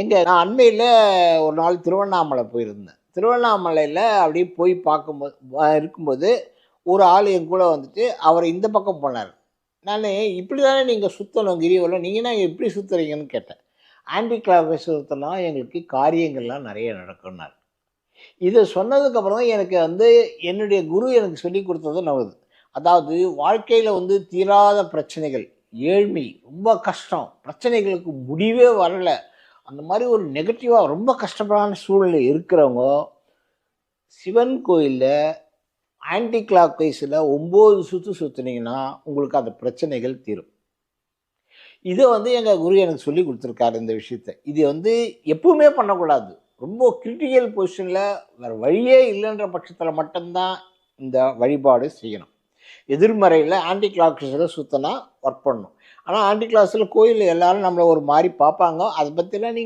எங்கள் நான் அண்மையில் ஒரு நாள் திருவண்ணாமலை போயிருந்தேன். திருவண்ணாமலையில் அப்படியே போய் பார்க்கும்போது இருக்கும்போது ஒரு ஆள் என் கூட வந்துட்டு அவர் இந்த பக்கம் போனார். நான் இப்படி தானே நீங்கள் சுற்றணும் கிரிவலம். நீங்கள் நான் எப்படி சுற்றுறீங்கன்னு கேட்டேன். ஆன்டி கிளாக் சுற்றினா எங்களுக்கு காரியங்கள்லாம் நிறைய நடக்கும்னார். இதை சொன்னதுக்கப்புறம் தான் எனக்கு வந்து என்னுடைய குரு எனக்கு சொல்லி கொடுத்தது நவது அதாவது வாழ்க்கையில் வந்து தீராத பிரச்சனைகள் ஏழ்மை ரொம்ப கஷ்டம். பிரச்சனைகளுக்கு முடிவே வரலை. அந்த மாதிரி ஒரு நெகட்டிவாக ரொம்ப கஷ்டப்படான சூழ்நிலை இருக்கிறவங்க சிவன் கோயிலில் ஆன்டி கிளாக் வைஸில் ஒம்பது சுற்று சுற்றுனீங்கன்னா உங்களுக்கு அந்த பிரச்சனைகள் தீரும். இதை வந்து எங்கள் குரு எனக்கு சொல்லி கொடுத்துருக்காரு இந்த விஷயத்த. இது வந்து எப்பவுமே பண்ணக்கூடாது. ரொம்ப கிரிட்டிக்கல் பொசிஷனில் வேறு வழியே இல்லைன்ற பட்சத்தில் மட்டும்தான் இந்த வழிபாடு செய்யணும். எதிர்மறையில் ஆன்டி கிளாக்ஸில் சுற்றினா ஒர்க் பண்ணணும் ஆனால் ஆன்டி கிளாஸில் கோயிலில் எல்லாரும் நம்மளை ஒரு மாதிரி பார்ப்பாங்க. அதை பற்றிலாம் நீங்கள்